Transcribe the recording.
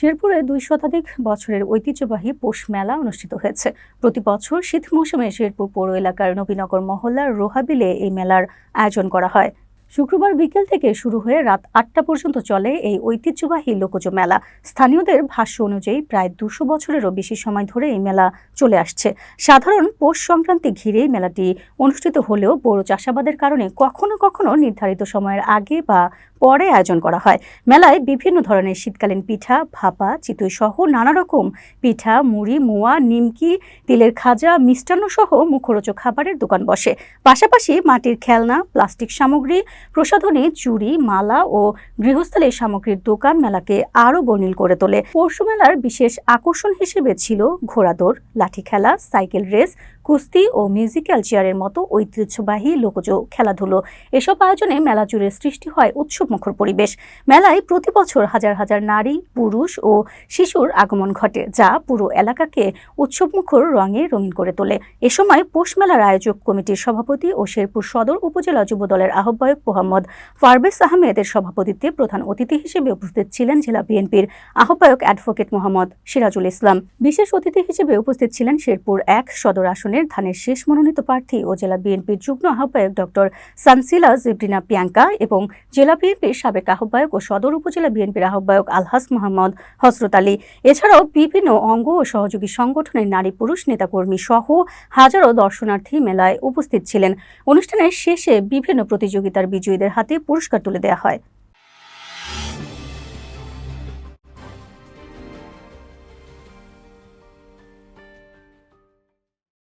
শেরপুরে দুই শতাধিক বছরের ঐতিহ্যবাহী পৌষ মেলা অনুষ্ঠিত হয়েছে। প্রতি বছর শীত মৌসুমে শেরপুর পৌর এলাকার নবীনগর মহল্লার রোহাবিলে এই মেলার আয়োজন করা হয়। শুক্রবার বিকেল থেকে শুরু হয়ে রাত আটটা পর্যন্ত চলে এই ঐতিহ্যবাহী লোকজ মেলা। স্থানীয়দের ভাষ্য অনুযায়ী প্রায় দুশো বছরেরও বেশি সময় ধরে এই মেলা চলে আসছে। সাধারণ পৌষ সংক্রান্তি ঘিরেই মেলাটি অনুষ্ঠিত হলেও বড় চাষাবাদের কারণে কখনো কখনো নির্ধারিত সময়ের আগে বা পরে আয়োজন করা হয়। মেলায় বিভিন্ন ধরনের শীতকালীন পিঠা, ভাপা, চিতই সহ নানা রকম পিঠা, মুড়ি, মোয়া, নিমকি, তিলের খাজা, মিষ্টান্ন সহ মুখরোচক খাবারের দোকান বসে। পাশাপাশি মাটির খেলনা, প্লাস্টিক সামগ্রী প্রসাধনী, চুড়ি, মালা ও গৃহস্থলীর সামগ্রীর দোকান মেলাকে আরও বর্ণিল করে তোলে। পরশু মেলার বিশেষ আকর্ষণ হিসেবে ছিল ঘোড়াদৌড়, লাঠি খেলা, সাইকেল রেস, কুস্তি ও মিউজিক্যাল চেয়ারের মতো ঐতিহ্যবাহী লোকজ খেলাধুলো। এসব আয়োজনে মেলা জুড়ে সৃষ্টি হয় উৎসবমুখর পরিবেশ। মেলায় প্রতি বছর হাজার হাজার নারী, পুরুষ ও শিশুর আগমন ঘটে, যা পুরো এলাকাকে উৎসবমুখর রঙে রঙিন করে তোলে। এ সময় পৌষ মেলার আয়োজক কমিটির সভাপতি ও শেরপুর সদর উপজেলা যুব দলের আহ্বায়ক মোহাম্মদ ফারবেস আহমেদের সভাপতিত্বে প্রধান অতিথি হিসেবে উপস্থিত ছিলেন জেলা বিএনপির আহ্বায়ক অ্যাডভোকেট মোহাম্মদ সিরাজুল ইসলাম। বিশেষ অতিথি হিসেবে উপস্থিত ছিলেন শেরপুর এক সদর আসনের ধানের শেষ মনোনীত প্রার্থী ও জেলা বিএনপির যুগ্ম আহ্বায়ক ডক্টর সানসিলা জিব্রিনা পিয়াঙ্কা এবং জেলা বিএনপির সাবেক আহ্বায়ক ও সদর উপজেলা বিএনপির আহ্বায়ক আলহাস মোহাম্মদ হসরত আলী। এছাড়াও বিভিন্ন অঙ্গ ও সহযোগী সংগঠনের নারী পুরুষ নেতাকর্মী সহ হাজারো দর্শনার্থী মেলায় উপস্থিত ছিলেন। অনুষ্ঠানের শেষে বিভিন্ন প্রতিযোগিতার বিজয়ীদের হাতে পুরস্কার তুলে দেওয়া হয়।